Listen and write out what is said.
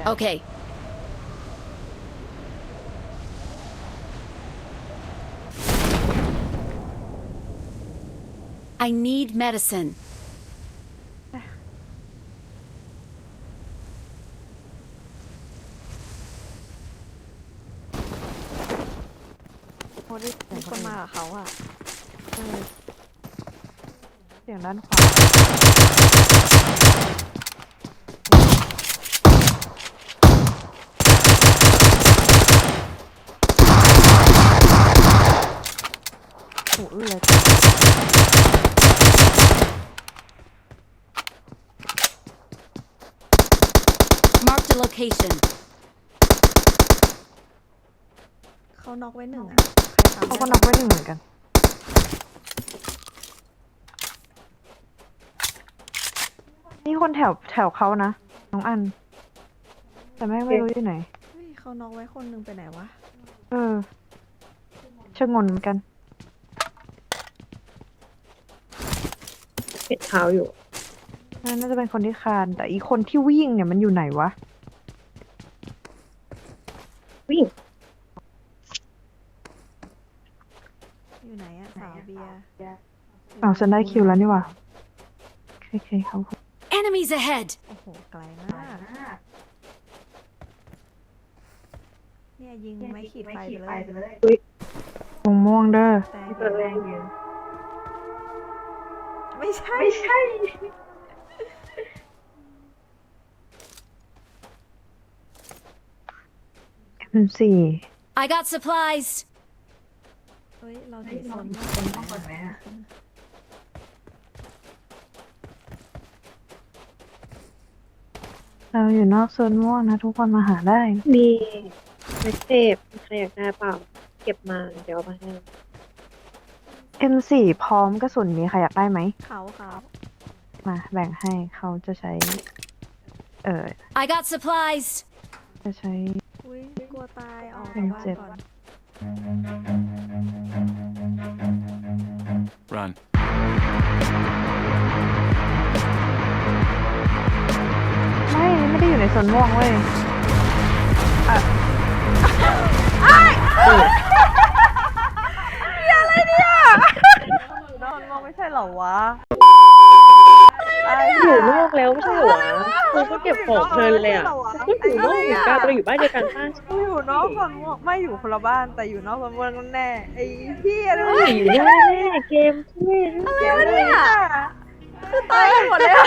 อะ Okay. I need medicine. โอ้ได้มีคนมากับเขาอะเออเสียงด้านขวา หูอื้อเลย Marked a location. เขาน็อกไว้หนึ่งอะ ใครเขาทำก็นับไว้หนึ่งเหมือนกัน นี่คนแถวแถวเขานะ น้องอัน แต่แม่งไม่รู้อยู่ไหน เฮ้ยเขาน็อกไว้คนหนึงไปไหนวะ เออชะงนเหมือนกัน เห็นเท้าอยู่นั่นน่าจะเป็นคนที่คาน แต่อีคนที่วิ่งเนี่ยมันอยู่ไหนวะ วิ่งอยู่ไหนอะสาวเบียร์อ้าวฉันได้คิวแล้วนี่หว่าโอเคครับ Enemies ahead. โอ้โหไกลมากเนี่ยยิงไม่ขีดไฟไปเลยวงม่วงเด้อแต่เปิดแรงอยู่ ไม่ใช่ ไม่ใช่เป็นสี่ I got supplies. เฮ้ย เราถือโซนมากเราอยู่นอกโซนม่วงนะ ทุกคนมาหาได้ มีเมสเซจใครอยากได้เปล่า เก็บมาเดี๋ยวเอามาให้ M4 พร้อมกระสุนนี้ใครอยากได้ไหมเขาเขามาแบ่งให้เขาจะใช้ เออ I got supplies. จะใช้ อุ้ยกลัวตายออกยังบ้านเจ็บก่อน Run. ไม่ไม่ได้อยู่ในโซนม่วงเว้ยอะโซนม่วงไม่ใช่เห รอวะอยู่นอกแล้วไม่ใช่เหรอวะเธอก็เก็บของเพลินเลยอะก็อยู่นอกเหมือนกันเราอยู่บ้านเดียวกันป้าใช่อยู่นอกโซนม่วงไม่อยู่คนละบ้านแต่อยู่นอกโซนม่วงแน่ไอ้พี่อะไรไหมอยู่ได้แน่เกมช่วยเกมเนี่ยคือตายกันหมดเลยอะ